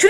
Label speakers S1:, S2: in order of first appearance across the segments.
S1: Should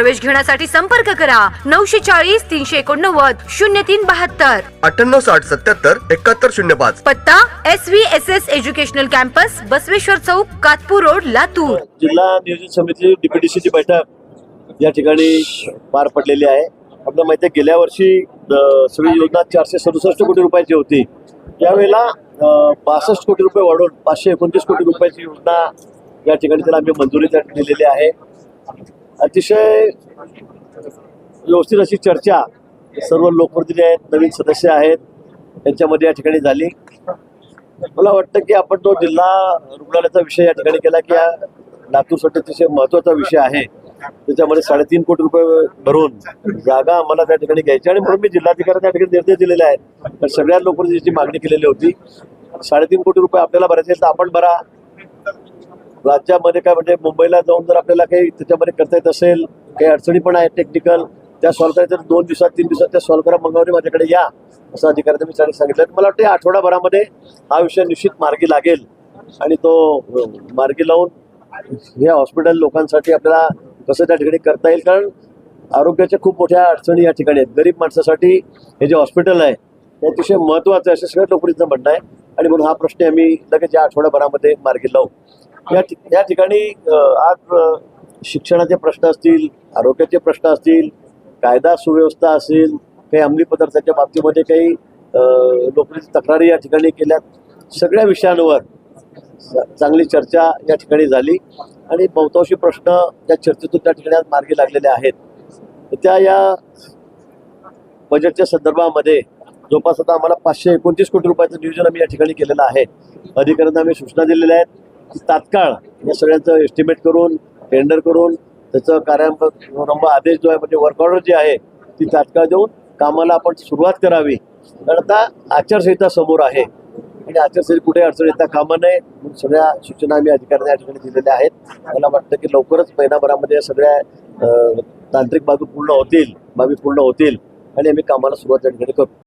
S1: प्रवेश घेण्यासाठी संपर्क करा. नऊशे चाळीस तीनशे एकोणनव्वद शून्य तीन बहात्तर.
S2: अठ्ठ्याण्णव साठ सत्याहत्तर एकाहत्तर शून्य पाच.
S1: पत्ता S V S S educational campus Basaveshwar Chowk Katpur road Latur.
S3: जिल्हा नियोजन समिती डीपीडीसीची बैठक या ठिकाणी पार पडलेली आहे. आपल्याला माहिती आहे गेल्या वर्षी सगळी योजना चारशे सदुसष्ट कोटी रुपयाची होती. यावेळेला बासष्ट कोटी रुपये वाढवून पाचशे एकोणतीस कोटी रुपयाची योजना या ठिकाणी त्याला आम्ही मंजुरी दिलेली आहे. अतिशय व्यवस्थित अशी चर्चा सर्व लोकप्रतिनिधी आहेत नवीन सदस्य आहेत त्यांच्यामध्ये या ठिकाणी झाली. मला वाटतं की आपण तो जिल्हा रुग्णालयाचा विषय या ठिकाणी केला की लातूरसाठी अतिशय महत्त्वाचा विषय आहे. त्याच्यामध्ये साडेतीन कोटी रुपये भरून जागा आम्हाला त्या ठिकाणी घ्यायची आणि म्हणून मी जिल्हाधिकाऱ्यांना त्या ठिकाणी निर्देश दिलेले आहेत. तर सगळ्या लोकांनी मागणी केलेली होती. साडेतीन कोटी रुपये आपल्याला भरायचे तर आपण भरा. राज्यामध्ये काय म्हणजे मुंबईला जाऊन जर आपल्याला काही त्याच्यामध्ये करता येत असेल काही अडचणी पण आहेत टेक्निकल त्या सॉल्व्ह करायच्या तर दोन दिवसात तीन दिवसात त्या सॉल्व्ह करा मंगळवारी माझ्याकडे या असं अधिकाऱ्यांनी मी त्यांनी सांगितलं मला वाटतं आठवडाभरामध्ये हा विषय निश्चित मार्गी लागेल. आणि तो मार्गी लावून हे हॉस्पिटल लोकांसाठी आपल्याला कसं त्या ठिकाणी करता येईल? कारण आरोग्याच्या खूप मोठ्या अडचणी या ठिकाणी आहेत. गरीब माणसासाठी हे जे हॉस्पिटल आहे ते अतिशय महत्त्वाचं आहे असं सगळ्या लोकांचं म्हणणं आहे. आणि म्हणून हा प्रश्न आम्ही लगेच या आठवड्याभरामध्ये मार्गी लावू. या ठिक- या ठिकाणी आज शिक्षणाचे प्रश्न असतील आरोग्याचे प्रश्न असतील कायदा सुव्यवस्था असेल काही अंमली पदार्थाच्या बाबतीमध्ये काही लोकांची तक्रारी या ठिकाणी केल्यात. सगळ्या विषयांवर चांगली चर्चा या ठिकाणी झाली आणि बहुतांशी प्रश्न त्या चर्चेतून त्या ठिकाणी आज मार्गी लागलेले आहेत. त्या या बजेटच्या संदर्भामध्ये जवळपास आता आम्हाला पाचशे एकोणतीस कोटी रुपयाचं नियोजन आम्ही या ठिकाणी केलेलं आहे. अधिकाऱ्यांना आम्ही सूचना दिलेल्या आहेत. तात्काळ या सगळ्यांचं एस्टिमेट करून टेंडर करून त्याचं कार्यान्वयन आदेश जो आहे म्हणजे वर्क ऑर्डर जी आहे ती तात्काळ देऊन कामाला आपण सुरुवात करावी. कारण आता आचारसंहिता समोर आहे. आणि आचारसंहिता कुठे अडचण येता कामा नये म्हणून सगळ्या सूचना आम्ही अधिकाऱ्यांना या ठिकाणी दिलेल्या आहेत. मला वाटतं की लवकरच महिनाभरामध्ये या सगळ्या तांत्रिक बाबी पूर्ण होतील बाबी पूर्ण होतील आणि आम्ही कामाला सुरुवात या ठिकाणी करू.